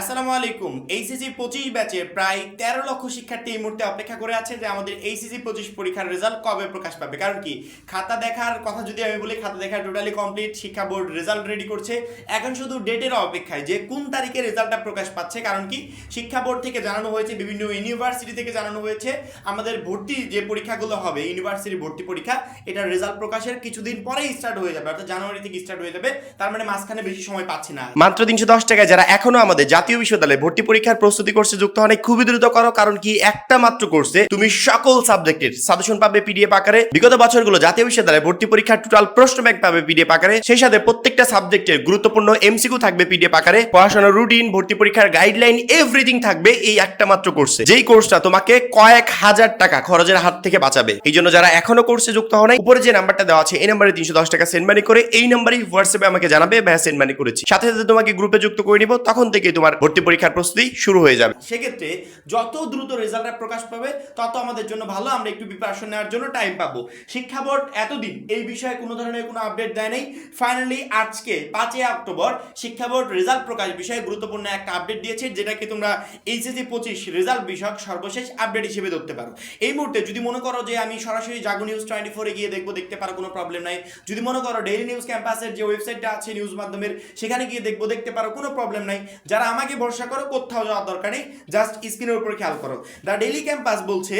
আসসালামু আলাইকুম। এইচএসি পঁচিশ ব্যাচে প্রায় তেরো লক্ষ শিক্ষার্থী এই মুহূর্তে অপেক্ষা করে আছে যে আমাদের এইচএসি পঁচিশ পরীক্ষার রেজাল্ট কবে প্রকাশ পাবে। কারণ কি, খাতা দেখার কথা যদি আমি বলি, খাতা দেখা টোটালি কমপ্লিট শিক্ষা বোর্ড রেজাল্ট রেডি করছে। এখন শুধু ডেটের অপেক্ষায় যে কোন তারিখে রেজাল্টটা প্রকাশ পাচ্ছে, কারণ কি, শিক্ষা বোর্ড থেকে জানানো হয়েছে, বিভিন্ন ইউনিভার্সিটি থেকে জানানো হয়েছে, আমাদের ভর্তি যে পরীক্ষাগুলো হবে ইউনিভার্সিটি ভর্তি পরীক্ষা এটা রেজাল্ট প্রকাশের কিছুদিন পরেই স্টার্ট হয়ে যাবে, অর্থাৎ জানুয়ারি থেকে স্টার্ট হয়ে যাবে, তার মানে মাঝখানে বেশি সময় পাচ্ছি না। মাত্র তিনশো দশ টাকায় যারা এখনও আমাদের জাতীয় বিশ্ববিদ্যালয়ে ভর্তি পরীক্ষার প্রস্তুতি কোর্সে যুক্ত হন খুবই দ্রুত করো, কারণ কি একটা মাত্র কোর্সে তুমি সকল সাবজেক্টের সাজেশন পাবে পিডিএফ আকারে। বিগত বছরগুলো জাতীয় বিশ্ববিদ্যালয়ে ভর্তি পরীক্ষার টোটাল প্রশ্ন ব্যাংক পাবে পিডিএফ আকারে। সেই সাথে প্রত্যেকটা সাবজেক্টের গুরুত্বপূর্ণ এমসিকিউ থাকবে পিডিএফ আকারে। পড়াশোনার রুটিন ভর্তি পরীক্ষার গাইডলাইন এভরিথিং থাকবে এই একটা মাত্র কোর্সে। যেই কোর্সটা তোমাকে কয়েক হাজার টাকা খরচের হাত থেকে বাঁচাবে। এই জন্য যারা এখনও কোর্সে যুক্ত হন উপরে যে নাম্বারটা দেওয়া আছে, এই নাম্বারে তিনশো দশ টাকা সেন্ড মানি করে, এই নাম্বারই হোয়াটসঅ্যাপে আমাকে জানাবে, ভাইয়া সেন্ড মানি করেছি। সাথে সাথে তোমাকে গ্রুপে যুক্ত করে নিব। তখন থেকে তোমার ভর্তি পরীক্ষার প্রস্তুতি শুরু হয়ে যাবে। সেক্ষেত্রে যত দ্রুত রেজাল্টটা প্রকাশ পাবে, তত আমাদের জন্য ভালো। আমরা একটু প্রিপারেশন নেওয়ার জন্য টাইম পাবো। শিক্ষা বোর্ড এতদিন এই বিষয়ে কোনো ধরনের কোনো আপডেট দেয় নাই। ফাইনালি আজকে পাঁচই অক্টোবর শিক্ষা বোর্ড রেজাল্ট প্রকাশ বিষয়ে গুরুত্বপূর্ণ একটা আপডেট দিয়েছে যেটাকে তোমরা এইচএসি পঁচিশ রেজাল্ট বিষয়ক সর্বশেষ আপডেট হিসেবে ধরতে পারো। এই মুহূর্তে যদি মনে করো যে আমি সরাসরি জাগো নিউজ টোয়েন্টি ফোরে গিয়ে দেখব, দেখতে পারো কোনো প্রবলেম নাই। যদি মনে করো ডেইলি নিউজ ক্যাম্পাসের যে ওয়েবসাইটটা আছে নিউজ মাধ্যমের, সেখানে গিয়ে দেখব, দেখতে পারো কোনো প্রবলেম নাই। যারা আমাকে ভরসা করো, কোথাও যাওয়ার দরকার নেই জাস্ট স্ক্রিনের উপর খেয়াল করো। দ্য ডেইলি ক্যাম্পাস বলছে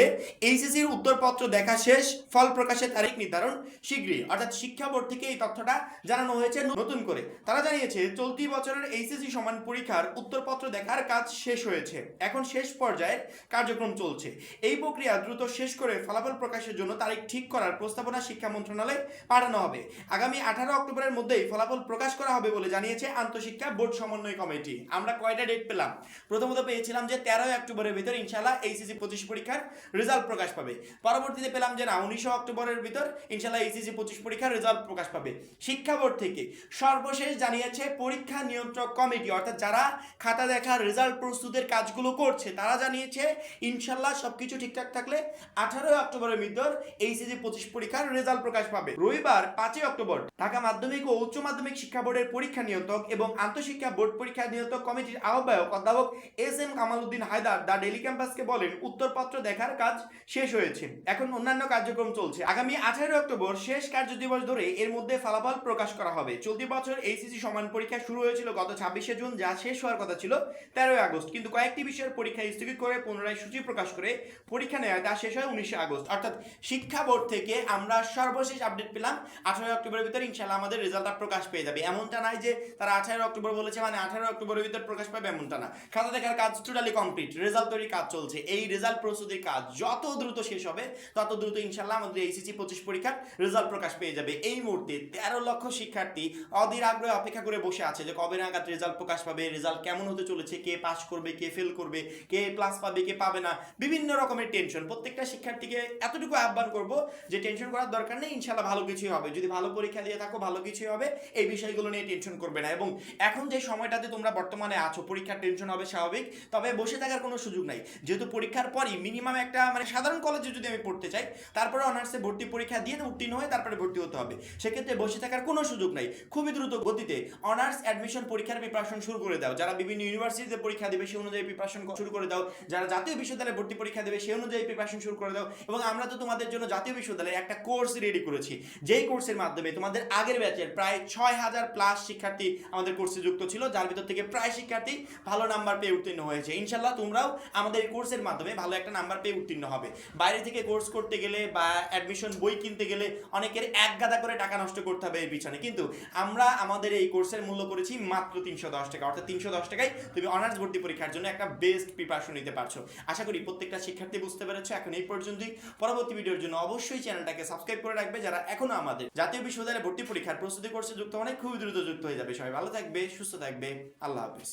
এইচএসির উত্তরপত্র দেখা শেষ, ফল প্রকাশের তারিখ নির্ধারণ শীঘ্রই। অর্থাৎ শিক্ষা বোর্ড থেকে এই তথ্যটা জানানো হয়েছে নতুন করে। তারা জানিয়েছে, চলতি বছরের এইচএসি সমান পরীক্ষার উত্তরপত্র দেখার কাজ শেষ হয়েছে। এখন শেষ পর্যায়ের কার্যক্রম চলছে। এই প্রক্রিয়া দ্রুত শেষ করে ফলাফল প্রকাশের জন্য তারিখ ঠিক করার প্রস্তাবনা শিক্ষা মন্ত্রণালয়ে পাঠানো হবে। আগামী আঠারো অক্টোবরের মধ্যেই ফলাফল প্রকাশ করা হবে বলে জানিয়েছে আন্তঃশিক্ষা বোর্ড সমন্বয় কমিটি। আমরা কয়টা ডেট পেলাম। প্রথমত পেয়েছিলাম যে তেরোই অক্টোবরের ভিতর ইনশাল্লাহ এইচএসি পঁচিশ পরীক্ষার রেজাল্ট প্রকাশ পাবে। পরবর্তীতে পেলাম যে না, উনিশে অক্টোবরের ভিতর ইনশাল্লাহ এইচএসি পঁচিশ পরীক্ষার রেজাল্ট প্রকাশ পাবে। শিক্ষা বোর্ড থেকে সর্বশেষ জানিয়েছে পরীক্ষা নিয়ন্ত্রক কমিটি, অর্থাৎ যারা খাতা দেখা রেজাল্ট প্রস্তুতের কাজগুলো করছে, তারা জানিয়েছে ইনশাল্লাহ সবকিছু ঠিকঠাক থাকলে আঠারোই অক্টোবরের ভিতর এইচএসি পঁচিশ পরীক্ষার রেজাল্ট প্রকাশ পাবে। রবিবার পাঁচই অক্টোবর ঢাকা মাধ্যমিক ও উচ্চ মাধ্যমিক শিক্ষা বোর্ডের পরীক্ষা নিয়ন্ত্রক এবং আন্তঃশিক্ষা বোর্ড পরীক্ষা নিয়ন্ত্রক কমিটির আহ্বায়ক অধ্যাপক S M Kamal Uddin Haider the Daily ক্যাম্পাসকে বলেন, উত্তরপত্র দেখার কাজ শেষ হয়েছে। এখন অন্যান্য কার্যক্রম চলছে। আগামী আঠারোই অক্টোবর শেষ কার্য দিবস ধরে এর মধ্যে ফলাফল প্রকাশ করা হবে। চলতি বছর এইচএসি সমান পরীক্ষা শুরু হয়েছিল গত ছাব্বিশে জুন, যা শেষ হওয়ার কথা ছিল তেরোই আগস্ট। কিন্তু কয়েকটি বিষয়ের পরীক্ষা স্থগিত করে পুনরায় সূচি প্রকাশ করে পরীক্ষা নেওয়া তা শেষ হয় উনিশে আগস্ট। অর্থাৎ শিক্ষা বোর্ড থেকে আমরা সর্বশেষ আপডেট পেলাম। আঠারোই অক্টোবরের ভিতরে ইনশাল্লাহ আমাদের রেজাল্টটা প্রকাশ পেয়ে যাবে। এমনটা নাই যে তারা আঠারো অক্টোবর বলেছে মানে আঠারো অক্টোবরের ভিতর প্রকাশ পাবে এমনটা না। খাতা দেখার কাজ টোটালি কমপ্লিট রেজাল্ট তৈরির কাজ চলছে। এই রেজাল্ট প্রস্তুতির কাজ যত দ্রুত শেষ হবে, তত দ্রুত ইনশাল্লাহ আমাদের এইচএসি পঁচিশ পরীক্ষার রেজাল্ট প্রকাশ পেয়ে যাবে। এই মুহূর্তে তেরো লক্ষ শিক্ষার্থী অধীর আগ্রহে অপেক্ষা করে বসে আছে যে কবে নাগাদ রেজাল্ট প্রকাশ পাবে রেজাল্ট কেমন হতে চলেছে, কে পাস করবে, কে ফেল করবে, কে প্লাস পাবে, কে পাবে না, বিভিন্ন রকমের টেনশন প্রত্যেকটা শিক্ষার্থীকে এতটুকু আহ্বান করব যে টেনশন করার দরকার নেই ইনশাল্লাহ ভালো কিছুই হবে। যদি ভালো পরীক্ষা দিয়ে থাকো, ভালো কিছুই হবে, এই বিষয়গুলো নিয়ে টেনশন করবে না। এবং এখন যে সময়টাতে তোমরা বর্তমানে আছো পরীক্ষার টেনশন হবে স্বাভাবিক, তবে বসে থাকার কোনো সুযোগ নাই। যেহেতু পরীক্ষার পরই মিনিমাম একটা মানে সাধারণ কলেজে যদি আমি পড়তে চাই, তারপরে অনার্সে ভর্তি পরীক্ষা দিয়ে উত্তীর্ণ হয়ে তারপরে ভর্তি হতে হবে। সেক্ষেত্রে বসে থাকার কোনো সুযোগ নাই। খুবই দ্রুত গতিতে অনার্স অ্যাডমিশন পরীক্ষার প্রিপারেশন শুরু করে দাও। যারা বিভিন্ন ইউনিভার্সিটিতে পরীক্ষা দেবে, সেই অনুযায়ী প্রিপারেশন শুরু করে দাও। যারা জাতীয় বিশ্ববিদ্যালয়ে ভর্তি পরীক্ষা দেবে, সেই অনুযায়ী প্রিপারেশন শুরু করে দাও। এবং আমরা তো তোমাদের জন্য জাতীয় বিশ্ববিদ্যালয়ে একটা কোর্স রেডি করেছি। যেই কোর্সের মাধ্যমে তোমাদের আগের ব্যাচের প্রায় ছয় হাজার প্লাস শিক্ষার্থী আমাদের কোর্সে যুক্ত ছিল, যার ভিতর থেকে প্রায় শিক্ষার্থী ভালো নাম্বার পেয়ে উত্তীর্ণ হয়েছে। ইনশাল্লাহ তোমরাও আমাদের এই কোর্সের মাধ্যমে ভালো একটা নাম্বার পেয়ে উত্তীর্ণ হবে। বাইরে থেকে কোর্স করতে গেলে বা অ্যাডমিশন বই কিনতে গেলে অনেকের এক গাদা করে টাকা নষ্ট করতে হবে এর পিছনে। কিন্তু আমরা আমাদের এই কোর্সের মূল্য করেছি মাত্র তিনশো দশ টাকা। অর্থাৎ তিনশো দশ টাকায় তুমি অনার্স ভর্তি পরীক্ষার জন্য একটা বেস্ট প্রিপারেশন নিতে পারছ। আশা করি প্রত্যেকটা শিক্ষার্থী বুঝতে পেরেছ। এখন এই পর্যন্তই। পরবর্তী ভিডিওর জন্য অবশ্যই চ্যানেলটাকে সাবস্ক্রাইব করে রাখবে। যারা এখনও আমাদের জাতীয় বিশ্ববিদ্যালয়ে ভর্তি পরীক্ষার প্রস্তুতি কোর্সে যুক্ত মানে খুবই দ্রুত যুক্ত হয়ে যাবে। সবাই ভালো থাকবে, সুস্থ থাকবে। আল্লাহ হাফিজ।